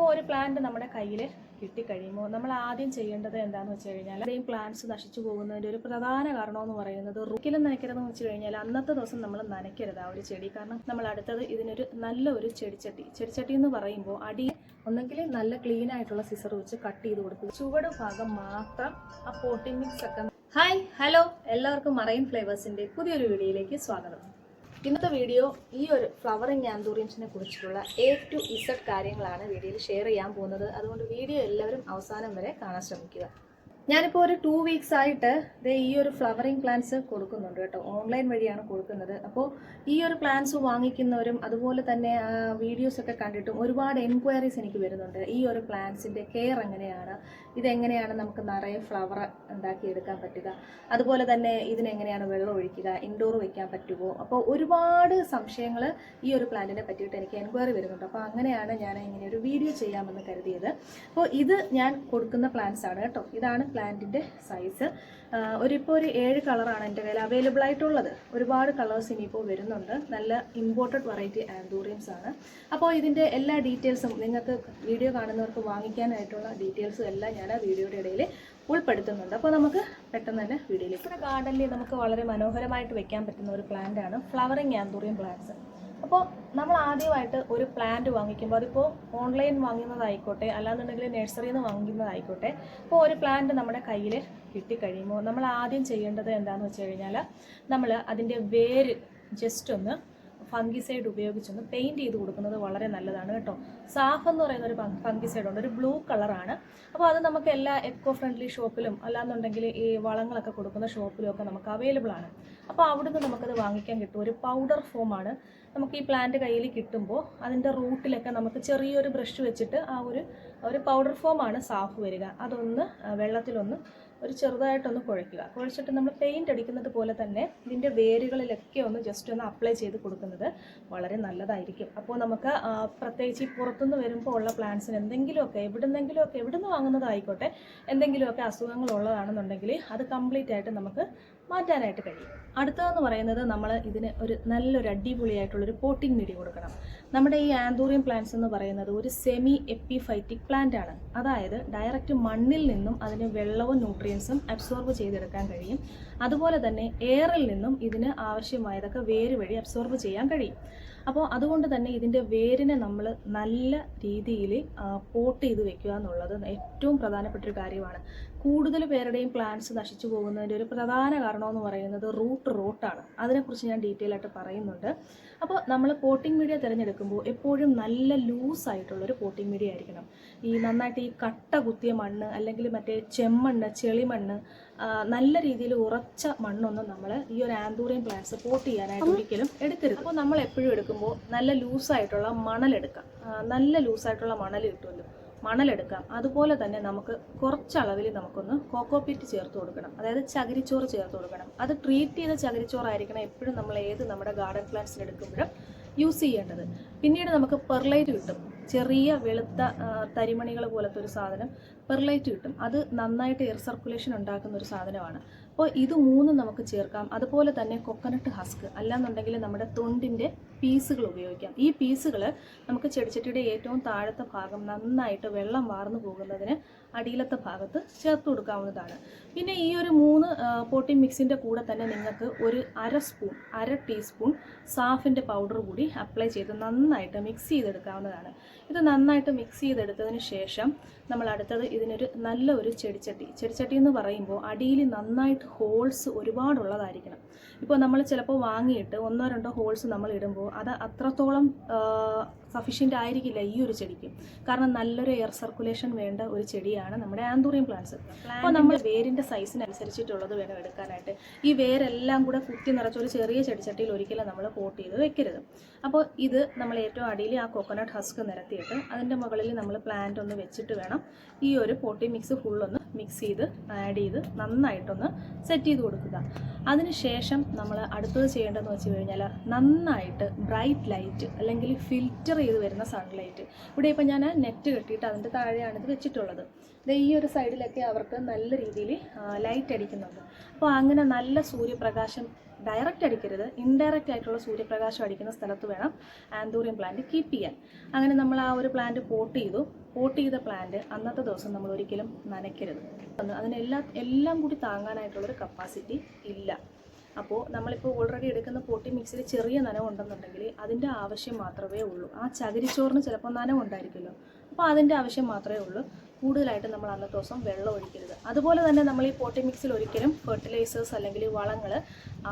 ഇപ്പോൾ ഒരു പ്ലാന്റ് നമ്മുടെ കയ്യിൽ കിട്ടിക്കഴിയുമ്പോൾ നമ്മൾ ആദ്യം ചെയ്യേണ്ടത് എന്താണെന്ന് വെച്ച് കഴിഞ്ഞാൽ ഇത്രയും പ്ലാന്റ്സ് നശിച്ചു പോകുന്നതിന്റെ ഒരു പ്രധാന കാരണമെന്ന് പറയുന്നത് റുക്കിലും നനയ്ക്കരുതെന്ന് വെച്ച് കഴിഞ്ഞാൽ അന്നത്തെ ദിവസം നമ്മൾ നനയ്ക്കരുത് ആ ഒരു ചെടി. കാരണം നമ്മൾ അടുത്തത് ഇതിനൊരു നല്ല ഒരു ചെടിച്ചട്ടി. ചെടിച്ചട്ടി എന്ന് പറയുമ്പോൾ അടി ഒന്നെങ്കിൽ നല്ല ക്ലീൻ ആയിട്ടുള്ള സിസർ വെച്ച് കട്ട് ചെയ്ത് കൊടുക്കുക. ചുവട് ഭാഗം മാത്രം ആ പോട്ടിംഗ് മിക്സ് ഒക്കെ. ഹായ് ഹലോ എല്ലാവർക്കും മറൈൻ ഫ്ലേവേഴ്സിന്റെ പുതിയൊരു വീഡിയോയിലേക്ക് സ്വാഗതം. ഇന്നത്തെ വീഡിയോ ഈ ഒരു ഫ്ലവറിങ് ആന്തൂറിയംസിനെ കുറിച്ചിട്ടുള്ള എ ടു ഇസഡ് കാര്യങ്ങളാണ് വീഡിയോയിൽ ഷെയർ ചെയ്യാൻ പോകുന്നത്. അതുകൊണ്ട് വീഡിയോ എല്ലാവരും അവസാനം വരെ കാണാൻ ശ്രമിക്കുക. ഞാനിപ്പോൾ ഒരു ടു വീക്സ് ആയിട്ട് ദേ ഈ ഒരു ഫ്ലവറിങ് പ്ലാന്റ്സ് കൊടുക്കുന്നുണ്ട് കേട്ടോ. ഓൺലൈൻ വഴിയാണ് കൊടുക്കുന്നത്. അപ്പോൾ ഈ ഒരു പ്ലാന്റ്സ് വാങ്ങിക്കുന്നവരും അതുപോലെ തന്നെ വീഡിയോസ് ഒക്കെ കണ്ടിട്ടും ഒരുപാട് എൻക്വയറീസ് എനിക്ക് വരുന്നുണ്ട്. ഈ ഒരു പ്ലാന്റ്സിന്റെ കെയർ എങ്ങനെയാണ്? ഇതെങ്ങനെയാണ് നമുക്ക് നിറയെ ഫ്ലവർ ഉണ്ടാക്കിയെടുക്കാൻ പറ്റുക? അതുപോലെ തന്നെ ഇതിനെങ്ങനെയാണ് വെള്ളം ഒഴിക്കുക? ഇൻഡോർ വയ്ക്കാൻ പറ്റുമോ? അപ്പോൾ ഒരുപാട് സംശയങ്ങൾ ഈ ഒരു പ്ലാന്റിനെ പറ്റിയിട്ട് എനിക്ക് എൻക്വയറി വരുന്നുണ്ട്. അപ്പോൾ അങ്ങനെയാണ് ഞാൻ ഇങ്ങനെ ഒരു വീഡിയോ ചെയ്യാമെന്ന് കരുതിയത്. അപ്പോൾ ഇത് ഞാൻ കൊടുക്കുന്ന പ്ലാന്റ്സ് ആണ് കേട്ടോ. ഇതാണ് പ്ലാന്റിന്റെ സൈസ് ഒരു ഇപ്പോൾ ഒരു ഏഴ് കളറാണ് എന്റെ കയ്യിൽ അവൈലബിൾ ആയിട്ടുള്ളത്. ഒരുപാട് കളേഴ്സ് ഇനിയിപ്പോൾ വരുന്നുണ്ട്. നല്ല ഇമ്പോർട്ടഡ് വെറൈറ്റി ആൻഡൂറിയംസ് ആണ്. അപ്പോൾ ഇതിന്റെ എല്ലാ ഡീറ്റെയിൽസും നിങ്ങൾക്ക് വീഡിയോ കാണുന്നവർക്ക് വാങ്ങിക്കാനായിട്ടുള്ള ഡീറ്റെയിൽസും എല്ലാം ഞാൻ ആ വീഡിയോയുടെ ഇടയിൽ ഉൾപ്പെടുത്തുന്നുണ്ട്. അപ്പോൾ നമുക്ക് പെട്ടെന്ന് തന്നെ വീഡിയോയിലേക്ക് ഗാർഡനിൽ നമുക്ക് വളരെ മനോഹരമായിട്ട് വെക്കാൻ പറ്റുന്ന ഒരു പ്ലാന്റ് ആണ് ഫ്ലവറിങ് ആന്തൂറിയം പ്ലാന്റ്സ് അപ്പോൾ നമ്മൾ ആദ്യമായിട്ട് ഒരു പ്ലാന്റ് വാങ്ങിക്കുമ്പോൾ അതിപ്പോൾ ഓൺലൈൻ വാങ്ങുന്നതായിക്കോട്ടെ അല്ലാന്നുണ്ടെങ്കിൽ നഴ്സറിയിൽ നിന്ന് വാങ്ങുന്നതായിക്കോട്ടെ അപ്പോൾ ഒരു പ്ലാന്റ് നമ്മുടെ കയ്യിൽ കിട്ടിക്കഴിയുമ്പോൾ നമ്മൾ ആദ്യം ചെയ്യേണ്ടത് എന്താണെന്ന് വെച്ച് കഴിഞ്ഞാൽ നമ്മൾ അതിന്റെ വേര് ജസ്റ്റ് ഒന്ന് ഫംഗിസൈഡ് ഉപയോഗിച്ചൊന്ന് പെയിന്റ് ചെയ്ത് കൊടുക്കുന്നത് വളരെ നല്ലതാണ് കേട്ടോ. സാഫ് എന്ന് പറയുന്ന ഒരു ഫംഗിസൈഡ് ഉണ്ട്. ഒരു ബ്ലൂ കളറാണ് അപ്പോൾ അത് നമുക്ക് എല്ലാ എക്കോ ഫ്രണ്ട്ലി ഷോപ്പിലും അല്ലാന്നുണ്ടെങ്കിൽ ഈ വളങ്ങളൊക്കെ കൊടുക്കുന്ന ഷോപ്പിലും ഒക്കെ നമുക്ക് അവൈലബിൾ ആണ്. അപ്പോൾ അവിടുന്ന് നമുക്കത് വാങ്ങിക്കാൻ കിട്ടും. ഒരു പൗഡർ ഫോമാണ് നമുക്ക് ഈ പ്ലാന്റ് കയ്യിൽ കിട്ടുമ്പോൾ അതിന്റെ റൂട്ടിലൊക്കെ നമുക്ക് ചെറിയൊരു ബ്രഷ് വെച്ചിട്ട് ആ ഒരു ഒരു പൗഡർ ഫോമാണ് സാഫ് വരിക. അതൊന്ന് വെള്ളത്തിലൊന്ന് ഒരു ചെറുതായിട്ടൊന്ന് കുഴയ്ക്കുക. കുഴച്ചിട്ട് നമ്മൾ പെയിന്റ് അടിക്കുന്നത് പോലെ തന്നെ ഇതിന്റെ വേരുകളിലൊക്കെ ഒന്ന് ജസ്റ്റ് ഒന്ന് അപ്ലൈ ചെയ്ത് കൊടുക്കുന്നത് വളരെ നല്ലതായിരിക്കും. അപ്പോൾ നമുക്ക് പ്രത്യേകിച്ച് ഈ പുറത്തുനിന്ന് വരുമ്പോൾ ഉള്ള പ്ലാന്റ്സിന് എന്തെങ്കിലുമൊക്കെ എവിടുന്നെങ്കിലുമൊക്കെ എവിടുന്ന് വാങ്ങുന്നതായിക്കോട്ടെ എന്തെങ്കിലുമൊക്കെ അസുഖങ്ങൾ ഉള്ളതാണെന്നുണ്ടെങ്കിൽ അത് കംപ്ലീറ്റ് ആയിട്ട് നമുക്ക് മാറ്റാനായിട്ട് കഴിയും. അടുത്തതെന്ന് പറയുന്നത് നമ്മൾ ഇതിന് ഒരു നല്ലൊരു അടിപൊളിയായിട്ടുള്ളൊരു പോട്ടിംഗ് മീഡിയ കൊടുക്കണം. നമ്മുടെ ഈ ആന്തൂറിയം പ്ലാന്റ്സ് എന്ന് പറയുന്നത് ഒരു സെമി എപ്പിഫൈറ്റിക് പ്ലാന്റ് ആണ്. അതായത് ഡയറക്റ്റ് മണ്ണിൽ നിന്നും അതിന് വെള്ളവും ന്യൂട്രിയൻസും അബ്സോർബ് ചെയ്തെടുക്കാൻ കഴിയും. അതുപോലെ തന്നെ എയറിൽ നിന്നും ഇതിന് ആവശ്യമായതൊക്കെ വേര് വഴി അബ്സോർബ് ചെയ്യാൻ കഴിയും. അപ്പോൾ അതുകൊണ്ട് തന്നെ ഇതിന്റെ വേരിനെ നമ്മൾ നല്ല രീതിയിൽ പോട്ട് ചെയ്ത് വെക്കുക എന്നുള്ളത് ഏറ്റവും പ്രധാനപ്പെട്ട ഒരു കാര്യമാണ്. കൂടുതൽ പേരുടെയും പ്ലാന്റ്സ് നശിച്ചു പോകുന്നതിന്റെ ഒരു പ്രധാന കാരണമെന്ന് പറയുന്നത് റൂട്ട് റോട്ടാണ് അതിനെക്കുറിച്ച് ഞാൻ ഡീറ്റെയിൽ ആയിട്ട് പറയുന്നുണ്ട്. അപ്പോൾ നമ്മൾ പോട്ടിംഗ് മീഡിയ തിരഞ്ഞെടുക്കുമ്പോൾ എപ്പോഴും നല്ല ലൂസ് ആയിട്ടുള്ളൊരു പോട്ടിംഗ് മീഡിയ ആയിരിക്കണം. ഈ നന്നായിട്ട് ഈ കട്ട കുത്തിയ മണ്ണ് അല്ലെങ്കിൽ മറ്റേ ചെമ്മണ്ണ് ചെളിമണ്ണ് നല്ല രീതിയിൽ ഉറച്ച മണ്ണൊന്നും നമ്മൾ ഈ ഒരു ആന്തൂറിയം പ്ലാന്റ്സ് പോട്ട് ചെയ്യാനായിട്ട് ഒരിക്കലും എടുക്കരുത്. അപ്പോൾ നമ്മൾ എപ്പോഴും എടുക്കുമ്പോൾ നല്ല ലൂസായിട്ടുള്ള മണലെടുക്കാം. നല്ല ലൂസായിട്ടുള്ള മണൽ കിട്ടുമല്ലോ. മണലെടുക്കാം. അതുപോലെ തന്നെ നമുക്ക് കുറച്ചളവിൽ നമുക്കൊന്ന് കോക്കോപ്പിറ്റ് ചേർത്ത് കൊടുക്കണം. അതായത് ചകിരിച്ചോറ് ചേർത്ത് കൊടുക്കണം. അത് ട്രീറ്റ് ചെയ്ത ചകിരിച്ചോറായിരിക്കണം എപ്പോഴും നമ്മൾ ഏത് നമ്മുടെ ഗാർഡൻ പ്ലാന്റ്സിൽ എടുക്കുമ്പോഴും യൂസ് ചെയ്യേണ്ടത്. പിന്നീട് നമുക്ക് പെർലൈറ്റ് കിട്ടും. ചെറിയ വെളുത്ത തരിമണികൾ പോലത്തെ ഒരു സാധനം പെർലൈറ്റ് കിട്ടും. അത് നന്നായിട്ട് എയർ സർക്കുലേഷൻ ഉണ്ടാക്കുന്ന ഒരു സാധനമാണ്. അപ്പോൾ ഇത് മൂന്നും നമുക്ക് ചേർക്കാം. അതുപോലെ തന്നെ കൊക്കനട്ട് ഹസ്ക് അല്ലാന്നുണ്ടെങ്കിൽ നമ്മുടെ തൊണ്ടിന്റെ പീസുകൾ ഉപയോഗിക്കാം. ഈ പീസുകൾ നമുക്ക് ചെടിച്ചട്ടിയുടെ ഏറ്റവും താഴത്തെ ഭാഗം നന്നായിട്ട് വെള്ളം വാർന്നു പോകുന്നതിന് അടിയിലത്തെ ഭാഗത്ത് ചേർത്ത് കൊടുക്കാവുന്നതാണ്. പിന്നെ ഈ ഒരു മൂന്ന് പോട്ടി മിക്സിന്റെ കൂടെ തന്നെ നിങ്ങൾക്ക് ഒരു അര സ്പൂൺ അര ടീസ്പൂൺ സാഫിന്റെ പൗഡർ കൂടി അപ്ലൈ ചെയ്ത് നന്നായിട്ട് മിക്സ് ചെയ്തെടുക്കാവുന്നതാണ്. ഇത് നന്നായിട്ട് മിക്സ് ചെയ്തെടുത്തതിന് ശേഷം നമ്മൾ അടുത്തത് ഇതിനൊരു നല്ല ഒരു ചെടിച്ചട്ടി. ചെടിച്ചട്ടി എന്ന് പറയുമ്പോൾ അടിയിൽ നന്നായിട്ട് ഹോൾസ് ഒരുപാടുള്ളതായിരിക്കണം. ഇപ്പോൾ നമ്മൾ ചിലപ്പോൾ വാങ്ങിയിട്ട് ഒന്നോ രണ്ടോ ഹോൾസ് നമ്മൾ ഇടുമ്പോൾ അത് അത്രത്തോളം സഫീഷ്യന്റ് ആയിരിക്കില്ല ഈ ഒരു ചെടിക്ക്. കാരണം നല്ലൊരു എയർ സർക്കുലേഷൻ വേണ്ട ഒരു ചെടിയാണ് നമ്മുടെ ആന്തൂറിയം പ്ലാന്റ്സ് അപ്പോൾ നമ്മൾ വേരിന്റെ സൈസിനനുസരിച്ചിട്ടുള്ളത് വേണം എടുക്കാനായിട്ട്. ഈ വേരെല്ലാം കൂടെ കുത്തി നിറച്ച ഒരു ചെറിയ ചെടിച്ചട്ടിയിൽ ഒരിക്കലും നമ്മൾ പോട്ട് ചെയ്ത് വെക്കരുത്. അപ്പോൾ ഇത് നമ്മൾ ഏറ്റവും അടിയിൽ ആ കോക്കനട്ട് ഹസ്ക് നിരത്തിയിട്ട് അതിന്റെ മുകളിൽ നമ്മൾ പ്ലാന്റ് ഒന്ന് വെച്ചിട്ട് വേണം ഈ ഒരു പോട്ടി മിക്സ് ഫുള്ളൊന്ന് മിക്സ് ചെയ്ത് ആഡ് ചെയ്ത് നന്നായിട്ടൊന്ന് സെറ്റ് ചെയ്ത് കൊടുക്കുക. അതിനുശേഷം നമ്മൾ അടുത്തത് ചെയ്യേണ്ടതെന്ന് വെച്ച് കഴിഞ്ഞാൽ നന്നായിട്ട് ബ്രൈറ്റ് ലൈറ്റ് അല്ലെങ്കിൽ ഫിൽറ്റർ ചെയ്ത് വരുന്ന സൺലൈറ്റ് ഇവിടെ ഇപ്പോൾ ഞാൻ നെറ്റ് കെട്ടിയിട്ട് അതിന്റെ താഴെയാണ് ഇത് വെച്ചിട്ടുള്ളത്. ഈ ഒരു സൈഡിലൊക്കെ അവർക്ക് നല്ല രീതിയിൽ ലൈറ്റ് അടിക്കുന്നുണ്ട്. അപ്പോൾ അങ്ങനെ നല്ല സൂര്യപ്രകാശം ഡയറക്റ്റ് അടിക്കരുത് ഇൻഡയറക്റ്റ് ആയിട്ടുള്ള സൂര്യപ്രകാശം അടിക്കുന്ന സ്ഥലത്ത് വേണം ആന്തൂറിയം പ്ലാന്റ് കീപ്പ് ചെയ്യാൻ. അങ്ങനെ നമ്മൾ ആ ഒരു പ്ലാന്റ് പോട്ട് ചെയ്തു. പോട്ട് ചെയ്ത പ്ലാന്റ് അന്നത്തെ ദിവസം നമ്മൾ ഒരിക്കലും നനയ്ക്കരുത്. അതിന് അതിനെല്ലാം എല്ലാം കൂടി താങ്ങാനായിട്ടുള്ളൊരു കപ്പാസിറ്റി ഇല്ല. അപ്പോൾ നമ്മളിപ്പോൾ ഓൾറെഡി എടുക്കുന്ന പോട്ടി മിക്സിൽ ചെറിയ നനവുണ്ടെന്നുണ്ടെങ്കിൽ അതിന്റെ ആവശ്യം മാത്രമേ ഉള്ളൂ. ആ ചകിരിച്ചോറിന് ചിലപ്പോൾ നനവുണ്ടായിരിക്കുമല്ലോ അപ്പോൾ അതിന്റെ ആവശ്യം മാത്രമേ ഉള്ളൂ. കൂടുതലായിട്ട് നമ്മൾ അന്നത്തെ ദിവസം വെള്ളം ഒഴിക്കരുത്. അതുപോലെ തന്നെ നമ്മൾ ഈ പോട്ടി മിക്സിൽ ഒരിക്കലും ഫെർട്ടിലൈസേഴ്സ് അല്ലെങ്കിൽ വളങ്ങൾ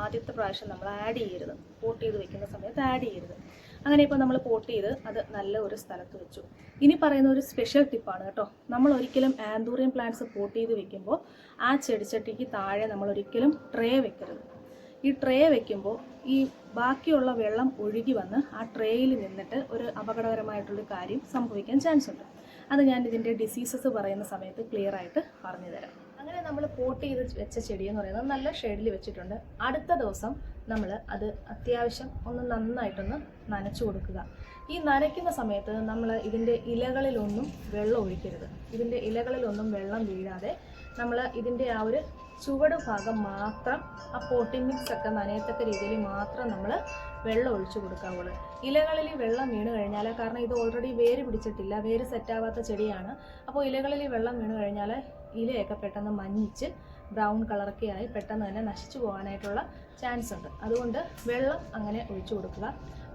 ആദ്യത്തെ പ്രാവശ്യം നമ്മൾ ആഡ് ചെയ്യരുത്. പോട്ട് ചെയ്ത് വെക്കുന്ന സമയത്ത് ആഡ് ചെയ്യരുത്. അങ്ങനെ ഇപ്പോൾ നമ്മൾ പോട്ട് ചെയ്ത് അത് നല്ല ഒരു സ്ഥലത്ത് വെച്ചു. ഇനി പറയുന്ന ഒരു സ്പെഷ്യൽ ടിപ്പാണ് കേട്ടോ. നമ്മൾ ഒരിക്കലും ആന്തൂറിയം പ്ലാന്റ്സ് പോട്ട് ചെയ്ത് വെക്കുമ്പോൾ ആ ചെടിച്ചട്ടിക്ക് താഴെ നമ്മൾ ഒരിക്കലും ട്രേ വെക്കരുത്. ഈ ട്രേ വെക്കുമ്പോൾ ഈ ബാക്കിയുള്ള വെള്ളം ഒഴുകി വന്ന് ആ ട്രേയിൽ നിന്നിട്ട് ഒരു അപകടകരമായിട്ടുള്ളൊരു കാര്യം സംഭവിക്കാൻ ചാൻസ് ഉണ്ട്. അത് ഞാൻ ഇതിന്റെ ഡിസീസസ് പറയുന്ന സമയത്ത് ക്ലിയർ ആയിട്ട് പറഞ്ഞു തരാം. അങ്ങനെ നമ്മൾ പോട്ട് ചെയ്ത് വെച്ച ചെടി എന്ന് പറയുന്നത് നല്ല ഷെയ്ഡിൽ വെച്ചിട്ടുണ്ട്. അടുത്ത ദിവസം നമ്മൾ അത് അത്യാവശ്യം ഒന്ന് നന്നായിട്ടൊന്ന് നനച്ചു കൊടുക്കുക. ഈ നനയ്ക്കുന്ന സമയത്ത് നമ്മൾ ഇതിന്റെ ഇലകളിലൊന്നും വെള്ളം ഒഴിക്കരുത്. ഇതിന്റെ ഇലകളിലൊന്നും വെള്ളം വീഴാതെ നമ്മൾ ഇതിന്റെ ആ ഒരു ചുവട് ഭാഗം മാത്രം ആ പോട്ടിംഗ് മിക്സ് ഒക്കെ നനയത്തക്ക രീതിയിൽ മാത്രം നമ്മൾ വെള്ളം ഒഴിച്ചു കൊടുക്കാവുള്ളൂ. ഇലകളിൽ വെള്ളം വീണ് കഴിഞ്ഞാൽ കാരണം ഇത് ഓൾറെഡി വേര് പിടിച്ചിട്ടില്ല വേര് സെറ്റാവാത്ത ചെടിയാണ്. അപ്പോൾ ഇലകളിൽ വെള്ളം വീണ് കഴിഞ്ഞാൽ ഇലയൊക്കെ പെട്ടെന്ന് മഞ്ഞിച്ച് ബ്രൗൺ കളറൊക്കെ ആയി പെട്ടെന്ന് തന്നെ നശിച്ചു പോകാനായിട്ടുള്ള ചാൻസ് ഉണ്ട്. അതുകൊണ്ട് വെള്ളം അങ്ങനെ ഒഴിച്ചു കൊടുക്കുക.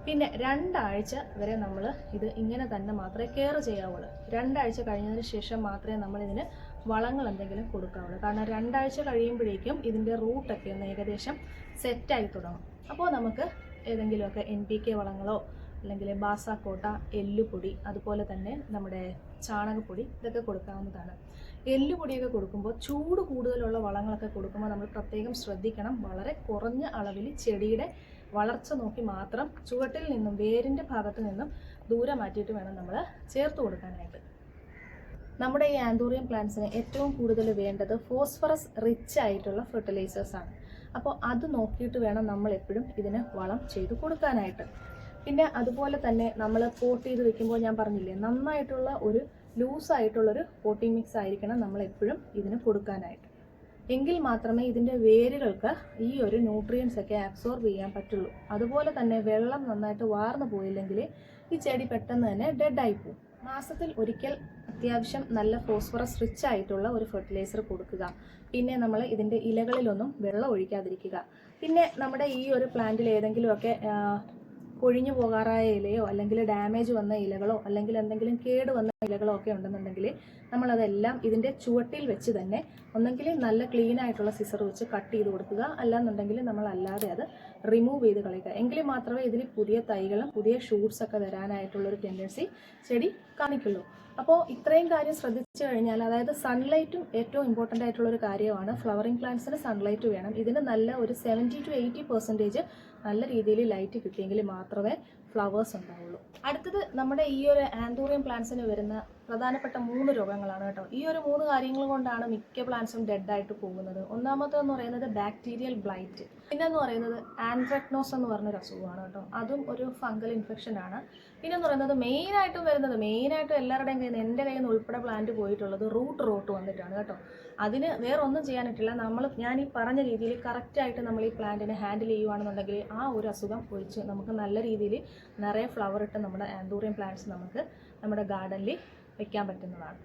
പിന്നെ രണ്ടാഴ്ച വരെ നമ്മൾ ഇത് ഇങ്ങനെ തന്നെ മാത്രമേ കെയർ ചെയ്യാവുള്ളൂ. രണ്ടാഴ്ച കഴിഞ്ഞതിന് ശേഷം മാത്രമേ നമ്മൾ ഇതിന് വളങ്ങൾ എന്തെങ്കിലും കൊടുക്കാവുള്ളൂ. കാരണം രണ്ടാഴ്ച കഴിയുമ്പോഴേക്കും ഇതിന്റെ റൂട്ടൊക്കെ ഒന്ന് ഏകദേശം സെറ്റായി തുടങ്ങും. അപ്പോൾ നമുക്ക് ഏതെങ്കിലുമൊക്കെ എൻ പി കെ വളങ്ങളോ അല്ലെങ്കിൽ ബാസാക്കോട്ട എല്ലുപൊടി അതുപോലെ തന്നെ നമ്മുടെ ചാണകപ്പൊടി ഇതൊക്കെ കൊടുക്കാവുന്നതാണ്. എല്ലുപൊടിയൊക്കെ കൊടുക്കുമ്പോൾ ചൂട് കൂടുതലുള്ള വളങ്ങളൊക്കെ കൊടുക്കുമ്പോൾ നമ്മൾ പ്രത്യേകം ശ്രദ്ധിക്കണം. വളരെ കുറഞ്ഞ അളവിൽ ചെടിയുടെ വളർച്ച നോക്കി മാത്രം ചുവട്ടിൽ നിന്നും വേരിന്റെ ഭാഗത്ത് നിന്നും ദൂരെ മാറ്റിയിട്ട് വേണം നമ്മൾ ചേർത്ത് കൊടുക്കാനായിട്ട്. നമ്മുടെ ഈ ആന്തൂറിയം പ്ലാന്റ്സിന് ഏറ്റവും കൂടുതൽ വേണ്ടത് ഫോസ്ഫറസ് റിച്ച് ആയിട്ടുള്ള ഫെർട്ടിലൈസേഴ്സ് ആണ്. അപ്പോൾ അത് നോക്കിയിട്ട് വേണം നമ്മൾ എപ്പോഴും ഇതിന് വളം ചെയ്ത് കൊടുക്കാനായിട്ട്. പിന്നെ അതുപോലെ തന്നെ നമ്മൾ പോട്ട് ചെയ്ത് വെക്കുമ്പോൾ ഞാൻ പറഞ്ഞില്ലേ നന്നായിട്ടുള്ള ഒരു ലൂസായിട്ടുള്ളൊരു പോട്ടിംഗ് മിക്സ് ആയിരിക്കണം നമ്മൾ എപ്പോഴും ഇതിന് കൊടുക്കാനായിട്ട്. എങ്കിൽ മാത്രമേ ഇതിന്റെ വേരുകൾക്ക് ഈ ഒരു ന്യൂട്രിയൻസ് ഒക്കെ അബ്സോർബ് ചെയ്യാൻ പറ്റുള്ളൂ. അതുപോലെ തന്നെ വെള്ളം നന്നായിട്ട് വാർന്നു പോയില്ലെങ്കിൽ ഈ ചെടി പെട്ടെന്ന് തന്നെ ഡെഡായി പോകും മാസത്തിൽ ഒരിക്കൽ അത്യാവശ്യം നല്ല ഫോസ്ഫറസ് റിച്ച് ആയിട്ടുള്ള ഒരു ഫെർട്ടിലൈസർ കൊടുക്കുക. പിന്നെ നമ്മൾ ഇതിന്റെ ഇലകളിലൊന്നും വെള്ളം ഒഴിക്കാതിരിക്കുക. പിന്നെ നമ്മുടെ ഈ ഒരു പ്ലാന്റിൽ ഏതെങ്കിലുമൊക്കെ കൊഴിഞ്ഞു പോകാറായ ഇലയോ അല്ലെങ്കിൽ ഡാമേജ് വന്ന ഇലകളോ അല്ലെങ്കിൽ എന്തെങ്കിലും കേട് വന്ന ഇലകളോ ഒക്കെ ഉണ്ടെന്നുണ്ടെങ്കിൽ നമ്മളതെല്ലാം ഇതിന്റെ ചുവട്ടിൽ വെച്ച് തന്നെ ഒന്നെങ്കിൽ നല്ല ക്ലീൻ ആയിട്ടുള്ള സിസർ വെച്ച് കട്ട് ചെയ്ത് കൊടുക്കുക. അല്ലാന്നുണ്ടെങ്കിൽ നമ്മൾ അല്ലാതെ അത് റിമൂവ് ചെയ്ത് കളയുക. എങ്കിൽ മാത്രമേ ഇതിൽ പുതിയ തൈകളും പുതിയ ഷൂട്ട്സ് ഒക്കെ വരാനായിട്ടുള്ളൊരു ടെൻഡൻസി ചെടി കാണിക്കുള്ളൂ. അപ്പോൾ ഇത്രയും കാര്യം ശ്രദ്ധിച്ചു കഴിഞ്ഞാൽ അതായത് സൺലൈറ്റും ഏറ്റവും ഇമ്പോർട്ടന്റ് ആയിട്ടുള്ള ഒരു കാര്യമാണ് ഫ്ലവറിംഗ് പ്ലാന്റ്സിന് സൺലൈറ്റ് വേണം. ഇതിന് നല്ല ഒരു സെവന്റി ടു എയ്റ്റി പെർസെന്റേജ് നല്ല രീതിയിൽ ലൈറ്റ് കിട്ടിയെങ്കിൽ മാത്രമേ ഫ്ലവേഴ്സ് ഉണ്ടാവുള്ളൂ. അടുത്തത് നമ്മുടെ ഈ ഒരു ആന്തൂറിയം പ്ലാന്റ്സിന് വരുന്ന പ്രധാനപ്പെട്ട മൂന്ന് രോഗങ്ങളാണ് കേട്ടോ. ഈ ഒരു മൂന്ന് കാര്യങ്ങൾ കൊണ്ടാണ് മിക്ക പ്ലാന്റ്സും ഡെഡ് ആയിട്ട് പോകുന്നത്. ഒന്നാമത്തെന്ന് പറയുന്നത് ബാക്ടീരിയൽ ബ്ലൈറ്റ് പിന്നെന്ന് പറയുന്നത് ആൻഡ്രക്നോസ് എന്ന് പറഞ്ഞൊരു അസുഖമാണ് കേട്ടോ. അതും ഒരു ഫംഗൽ ഇൻഫെക്ഷൻ ആണ്. പിന്നെ എന്ന് പറയുന്നത് മെയിനായിട്ടും വരുന്നത് മെയിനായിട്ടും എല്ലാവരുടെയും കയ്യിൽ നിന്ന് എന്റെ കയ്യിൽ നിന്ന് ഉൾപ്പെടെ പ്ലാന്റ് പോയിട്ടുള്ളത് റൂട്ട് റോട്ട് വന്നിട്ടാണ് കേട്ടോ. അതിന് വേറെ ഒന്നും ചെയ്യാൻ പറ്റില്ല നമ്മൾ ഞാൻ ഈ പറഞ്ഞ രീതിയിൽ കറക്റ്റായിട്ട് നമ്മൾ ഈ പ്ലാന്റിനെ ഹാൻഡിൽ ചെയ്യുവാണെന്നുണ്ടെങ്കിൽ ആ ഒരു അസുഖം ഒഴിച്ച് നമുക്ക് നല്ല രീതിയിൽ നിറയെ ഫ്ലവർ ഇട്ട് നമ്മുടെ ആന്തൂറിയം പ്ലാന്റ്സ് നമുക്ക് നമ്മുടെ ഗാർഡനിൽ വെക്കാൻ പറ്റുന്നതാണ്.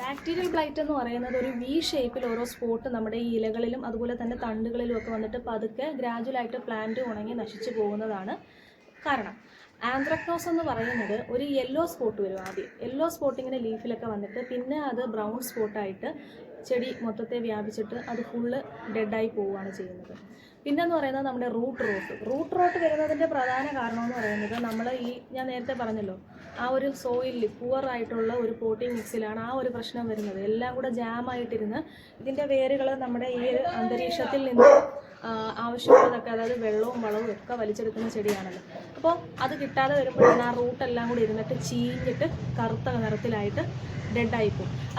ബാക്ടീരിയൽ ബ്ലൈറ്റ് എന്ന് പറയുന്നത് ഒരു വി ഷേപ്പിൽ ഓരോ സ്പോട്ട് നമ്മുടെ ഈ ഇലകളിലും അതുപോലെ തന്നെ തണ്ടുകളിലും ഒക്കെ വന്നിട്ട് പതുക്കെ ഗ്രാജുവലായിട്ട് പ്ലാന്റ് ഉണങ്ങി നശിച്ചു പോകുന്നതാണ് കാരണം. ആന്ത്രക്നോസ് എന്ന് പറയുന്നത് ഒരു യെല്ലോ സ്പോട്ട് വരും ആദ്യം. യെല്ലോ സ്പോട്ട് ലീഫിലൊക്കെ വന്നിട്ട് പിന്നെ അത് ബ്രൗൺ സ്പോട്ടായിട്ട് ചെടി മൊത്തത്തെ വ്യാപിച്ചിട്ട് അത് ഫുള്ള് ഡെഡായി പോവുകയാണ് ചെയ്യുന്നത്. പിന്നെന്ന് പറയുന്നത് നമ്മുടെ റൂട്ട് റോട്ട് റൂട്ട് റോട്ട് വരുന്നതിന്റെ പ്രധാന കാരണം എന്ന് പറയുന്നത് നമ്മൾ ഈ ഞാൻ നേരത്തെ പറഞ്ഞല്ലോ ആ ഒരു സോയിലിൽ പുവർ ആയിട്ടുള്ള ഒരു പോട്ടിംഗ് മിക്സിലാണ് ആ ഒരു പ്രശ്നം വരുന്നത്. എല്ലാം കൂടെ ജാമായിട്ടിരുന്ന് ഇതിന്റെ വേരുകൾ നമ്മുടെ ഈ ഒരു അന്തരീക്ഷത്തിൽ നിന്ന് ആവശ്യമുള്ളതൊക്കെ അതായത് വെള്ളവും വളവും ഒക്കെ വലിച്ചെടുക്കുന്ന ചെടിയാണല്ലോ. അപ്പോൾ അത് കിട്ടാതെ വരുമ്പോഴാണ് ആ റൂട്ടെല്ലാം കൂടി ഇരുന്നിട്ട് ചീഞ്ഞിട്ട് കറുത്ത നിറത്തിലായിട്ട് ഡെഡായി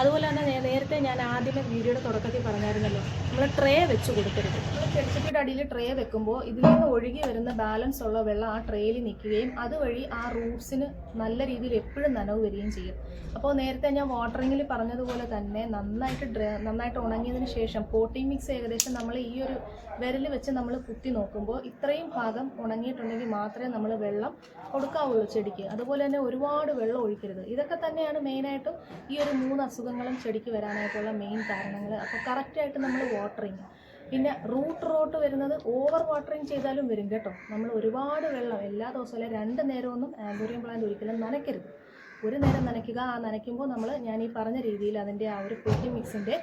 അതുപോലെ തന്നെ നേരത്തെ ഞാൻ ആദ്യമേ വീഡിയോയുടെ തുടക്കത്തിൽ പറഞ്ഞായിരുന്നല്ലോ നമ്മൾ ട്രേ വെച്ച് കൊടുക്കരുത്. ചെടിച്ചട്ടിയുടെ അടിയിൽ ട്രേ വെക്കുമ്പോൾ ഇതിൽ നിന്ന് ഒഴുകി വരുന്ന ബാലൻസ് ഉള്ള വെള്ളം ആ ട്രേയിൽ നിൽക്കുകയും അതുവഴി ആ റൂട്ട്സിന് നല്ല രീതിയിൽ എപ്പോഴും നനവ് വരികയും ചെയ്യും. അപ്പോൾ നേരത്തെ ഞാൻ വാട്ടറിങ്ങിൽ പറഞ്ഞതുപോലെ തന്നെ നന്നായിട്ട് ഡ്ര നന്നായിട്ട് ഉണങ്ങിയതിന് ശേഷം പോട്ടിംഗ് മിക്സ് ഏകദേശം നമ്മൾ ഈ ഒരു വിരൽ വെച്ച് നമ്മൾ കുത്തി നോക്കുമ്പോൾ ഇത്രയും ഭാഗം ഉണങ്ങിയിട്ടുണ്ടെങ്കിൽ മാത്രമേ നമ്മൾ വെള്ളം കൊടുക്കാവുള്ളൂ ചെടിക്ക്. അതുപോലെ തന്നെ ഒരുപാട് വെള്ളം ഒഴിക്കരുത്. ഇതൊക്കെ തന്നെയാണ് മെയിനായിട്ടും ഈ ഒരു മൂന്ന് അസുഖങ്ങളും ചെടിക്ക് വരാനായിട്ടുള്ള മെയിൻ കാരണങ്ങൾ. അപ്പോൾ കറക്റ്റായിട്ട് നമ്മൾ വാട്ടറിങ് പിന്നെ റൂട്ട് റോട്ട് വരുന്നത് ഓവർ വാട്ടറിങ് ചെയ്താലും വരും കേട്ടോ. നമ്മൾ ഒരുപാട് വെള്ളം എല്ലാ ദിവസവും അല്ലെ രണ്ട് നേരമൊന്നും ആംബോറിയം പ്ലാന്റ് ഒരിക്കലും നനയ്ക്കരുത്. ഒരു നേരം നനയ്ക്കുക ആ നനയ്ക്കുമ്പോൾ നമ്മൾ ഞാൻ ഈ പറഞ്ഞ രീതിയിൽ അതിന്റെ ആ ഒരു പൊട്ടി മിക്സിന്റെ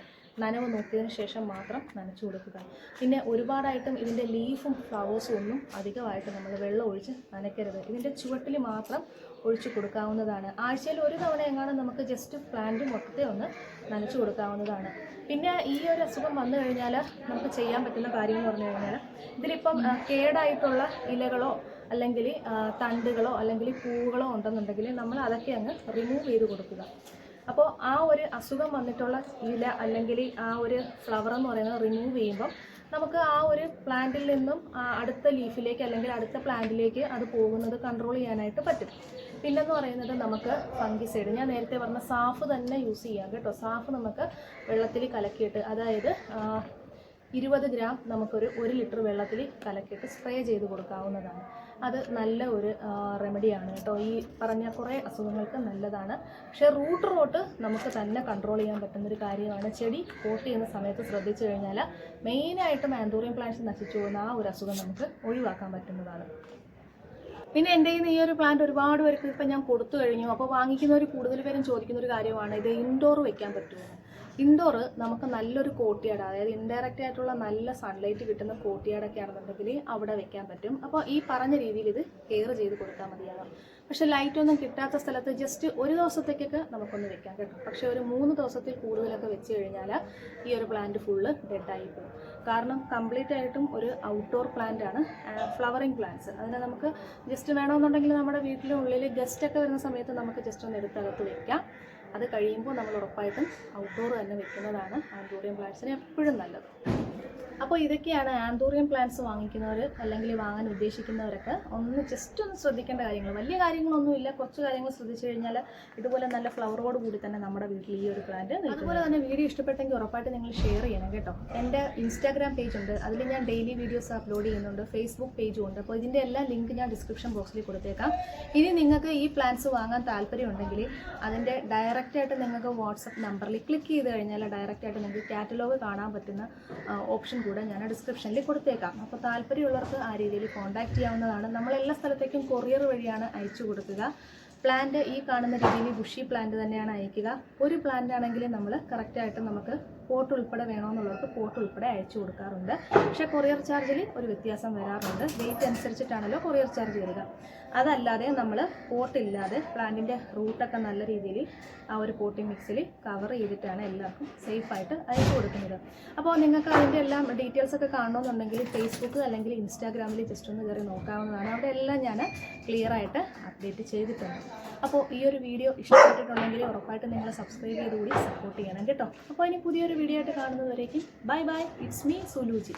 നനവ് നോക്കിയതിന് ശേഷം മാത്രം നനച്ചു കൊടുക്കുക. പിന്നെ ഒരുപാടായിട്ടും ഇതിന്റെ ലീഫും ഫ്ലവേഴ്സും ഒന്നും അധികമായിട്ട് നമ്മൾ വെള്ളം ഒഴിച്ച് നനയ്ക്കരുത്. ഇതിന്റെ ചുവട്ടിൽ മാത്രം ഒഴിച്ചു കൊടുക്കാവുന്നതാണ്. ആഴ്ചയിൽ ഒരു തവണ എങ്ങാനും നമുക്ക് ജസ്റ്റ് പ്ലാന്റ് മൊത്തത്തെ ഒന്ന് നനച്ചു കൊടുക്കാവുന്നതാണ്. പിന്നെ ഈ ഒരു അസുഖം വന്നു കഴിഞ്ഞാൽ നമുക്ക് ചെയ്യാൻ പറ്റുന്ന കാര്യം എന്ന് പറഞ്ഞു കഴിഞ്ഞാൽ ഇതിലിപ്പം കേടായിട്ടുള്ള ഇലകളോ അല്ലെങ്കിൽ തണ്ടുകളോ അല്ലെങ്കിൽ പൂവുകളോ ഉണ്ടെന്നുണ്ടെങ്കിൽ നമ്മൾ അതൊക്കെ അങ്ങ് റിമൂവ് ചെയ്ത് കൊടുക്കുക. അപ്പോൾ ആ ഒരു അസുഖം വന്നിട്ടുള്ള ഇല അല്ലെങ്കിൽ ആ ഒരു ഫ്ലവർ എന്ന് പറയുന്നത് റിമൂവ് ചെയ്യുമ്പം നമുക്ക് ആ ഒരു പ്ലാന്റിൽ നിന്നും അടുത്ത ലീഫിലേക്ക് അല്ലെങ്കിൽ അടുത്ത പ്ലാന്റിലേക്ക് അത് പോകുന്നത് കൺട്രോൾ ചെയ്യാനായിട്ട് പറ്റും. പിന്നെന്ന് പറയുന്നത് നമുക്ക് ഫംഗിസൈഡ് ഞാൻ നേരത്തെ പറഞ്ഞ സാഫ് തന്നെ യൂസ് ചെയ്യാം കേട്ടോ. സാഫ് നമുക്ക് വെള്ളത്തിൽ കലക്കിയിട്ട് അതായത് ഇരുപത് ഗ്രാം നമുക്കൊരു ഒരു ലിറ്റർ വെള്ളത്തിൽ കലക്കിയിട്ട് സ്പ്രേ ചെയ്ത് കൊടുക്കാവുന്നതാണ്. അത് നല്ല ഒരു റെമഡിയാണ് കേട്ടോ. ഈ പറഞ്ഞ കുറേ അസുഖങ്ങൾക്ക് നല്ലതാണ്. പക്ഷേ റൂട്ട് റോട്ട് നമുക്ക് തന്നെ കൺട്രോൾ ചെയ്യാൻ പറ്റുന്നൊരു കാര്യമാണ്. ചെടി പോട്ട് ചെയ്യുന്ന സമയത്ത് ശ്രദ്ധിച്ചു കഴിഞ്ഞാൽ മെയിനായിട്ടും ആന്തോറിയം പ്ലാന്റ്സ് നശിച്ചു പോകുന്ന ആ ഒരു അസുഖം നമുക്ക് ഒഴിവാക്കാൻ പറ്റുന്നതാണ്. പിന്നെ എന്റെ കയ്യിൽ നിന്ന് ഈ ഒരു പ്ലാന്റ് ഒരുപാട് പേർക്ക് ഇപ്പം ഞാൻ കൊടുത്തു കഴിഞ്ഞു. അപ്പോൾ വാങ്ങിക്കുന്നവർ കൂടുതൽ പേരും ചോദിക്കുന്ന ഒരു കാര്യമാണ് ഇത് ഇൻഡോർ വെക്കാൻ പറ്റുമോ? ഇൻഡോർ നമുക്ക് നല്ലൊരു കോട്ടിയാട്. അതായത് ഇൻഡയറക്റ്റ് ആയിട്ടുള്ള നല്ല സൺലൈറ്റ് കിട്ടുന്ന കോട്ടിയാടൊക്കെ ആണെന്നുണ്ടെങ്കിൽ അവിടെ വെക്കാൻ പറ്റും. അപ്പോൾ ഈ പറഞ്ഞ രീതിയിൽ ഇത് കെയർ ചെയ്ത് കൊടുത്താൽ മതിയാകും പക്ഷെ ലൈറ്റ് ഒന്നും കിട്ടാത്ത സ്ഥലത്ത് ജസ്റ്റ് ഒരു ദിവസത്തേക്കൊക്കെ നമുക്കൊന്ന് വെക്കാം കേട്ടോ. പക്ഷെ ഒരു മൂന്ന് ദിവസത്തിൽ കൂടുതലൊക്കെ വെച്ച് കഴിഞ്ഞാൽ ഈ ഒരു പ്ലാന്റ് ഫുള്ള് ഡെഡായി പോകും. കാരണം കംപ്ലീറ്റ് ആയിട്ടും ഒരു ഔട്ട്ഡോർ പ്ലാന്റ് ആണ് ഫ്ലവറിങ് പ്ലാന്റ്സ് അതിനെ നമുക്ക് ജസ്റ്റ് വേണമെന്നുണ്ടെങ്കിൽ നമ്മുടെ വീട്ടിലെ ഉള്ളിൽ ഗസ്റ്റ് ഒക്കെ വരുന്ന സമയത്ത് നമുക്ക് ജസ്റ്റ് ഒന്ന് എടുത്തകത്ത് വെക്കാം. അത് കഴിയുമ്പോൾ നമ്മൾ ഉറപ്പായിട്ടും ഔട്ട്ഡോർ തന്നെ വെക്കുന്നതാണ് ആൻഡോറിയം പ്ലാന്റ്സിന് എപ്പോഴും നല്ലത്. അപ്പോൾ ഇതൊക്കെയാണ് ആന്തൂറിയം പ്ലാന്റ്സ് വാങ്ങിക്കുന്നവർ അല്ലെങ്കിൽ വാങ്ങാൻ ഉദ്ദേശിക്കുന്നവരൊക്കെ ഒന്ന് ജസ്റ്റ് ഒന്ന് ശ്രദ്ധിക്കേണ്ട കാര്യങ്ങൾ. വലിയ കാര്യങ്ങളൊന്നുമില്ല. കുറച്ച് കാര്യങ്ങൾ ശ്രദ്ധിച്ചു കഴിഞ്ഞാൽ ഇതുപോലെ നല്ല ഫ്ലവറോട് കൂടി തന്നെ നമ്മുടെ വീട്ടിൽ ഈ ഒരു പ്ലാന്റ് അതുപോലെ തന്നെ വീഡിയോ ഇഷ്ടപ്പെട്ടെങ്കിൽ ഉറപ്പായിട്ട് നിങ്ങൾ ഷെയർ ചെയ്യണം കേട്ടോ. എന്റെ ഇൻസ്റ്റാഗ്രാം പേജ് ഉണ്ട്. അതിൽ ഞാൻ ഡെയിലി വീഡിയോസ് അപ്ലോഡ് ചെയ്യുന്നുണ്ട്. ഫേസ്ബുക്ക് പേജും ഉണ്ട്. അപ്പോൾ ഇതിന്റെ എല്ലാ ലിങ്ക് ഞാൻ ഡിസ്ക്രിപ്ഷൻ ബോക്സിൽ കൊടുത്തേക്കാം. ഇനി നിങ്ങൾക്ക് ഈ പ്ലാന്റ്സ് വാങ്ങാൻ താല്പര്യമുണ്ടെങ്കിൽ അതിന്റെ ഡയറക്റ്റായിട്ട് നിങ്ങൾക്ക് വാട്സപ്പ് നമ്പറിൽ ക്ലിക്ക് ചെയ്ത് കഴിഞ്ഞാൽ ഡയറക്റ്റായിട്ട് നിങ്ങൾക്ക് കാറ്റലോഗ് കാണാൻ പറ്റുന്ന ഓപ്ഷൻ കൂടെ ഞാൻ ഡിസ്ക്രിപ്ഷനിൽ കൊടുത്തേക്കാം. അപ്പോൾ താല്പര്യമുള്ളവർക്ക് ആ രീതിയിൽ കോൺടാക്ട് ചെയ്യാവുന്നതാണ്. നമ്മൾ എല്ലാ സ്ഥലത്തേക്കും കൊറിയർ വഴിയാണ് അയച്ചു കൊടുക്കുക. പ്ലാന്റ് ഈ കാണുന്ന രീതിയിൽ ബുഷി പ്ലാന്റ് തന്നെയാണ് അയക്കുക. ഒരു പ്ലാന്റ് ആണെങ്കിൽ നമ്മൾ കറക്റ്റായിട്ട് നമുക്ക് പോട്ട് ഉൾപ്പെടെ വേണമെന്നുള്ളവർക്ക് പോട്ട് ഉൾപ്പെടെ അയച്ചു കൊടുക്കാറുണ്ട്. പക്ഷേ കൊറിയർ ചാർജിൽ ഒരു വ്യത്യാസം വരാറുണ്ട്. വെയിറ്റ് അനുസരിച്ചിട്ടാണല്ലോ കൊറിയർ ചാർജ് വരിക. അതല്ലാതെ നമ്മൾ പോട്ടില്ലാതെ പ്ലാന്റിന്റെ റൂട്ടൊക്കെ നല്ല രീതിയിൽ ആ ഒരു പോട്ടിംഗ് മിക്സിൽ കവർ ചെയ്തിട്ടാണ് എല്ലാവർക്കും സേഫായിട്ട് അയച്ചു കൊടുക്കുന്നത്. അപ്പോൾ നിങ്ങൾക്ക് അതിന്റെ എല്ലാം ഡീറ്റെയിൽസ് ഒക്കെ കാണണമെന്നുണ്ടെങ്കിൽ ഫേസ്ബുക്ക് അല്ലെങ്കിൽ ഇൻസ്റ്റാഗ്രാമിൽ ജസ്റ്റ് ഒന്ന് കയറി നോക്കാവുന്നതാണ്. അവിടെ എല്ലാം ഞാൻ ക്ലിയർ ആയിട്ട് അപ്ഡേറ്റ് ചെയ്തിട്ടുണ്ട്. അപ്പോൾ ഈ ഒരു വീഡിയോ ഇഷ്ടപ്പെട്ടിട്ടുണ്ടെങ്കിൽ ഉറപ്പായിട്ട് നിങ്ങൾ സബ്സ്ക്രൈബ് ചെയ്തുകൂടി സപ്പോർട്ട് ചെയ്യണം കേട്ടോ. അപ്പോൾ ഇനി പുതിയൊരു വീഡിയോ ആയിട്ട് കാണുന്നതുവരേക്കും bye bye it's me Suluji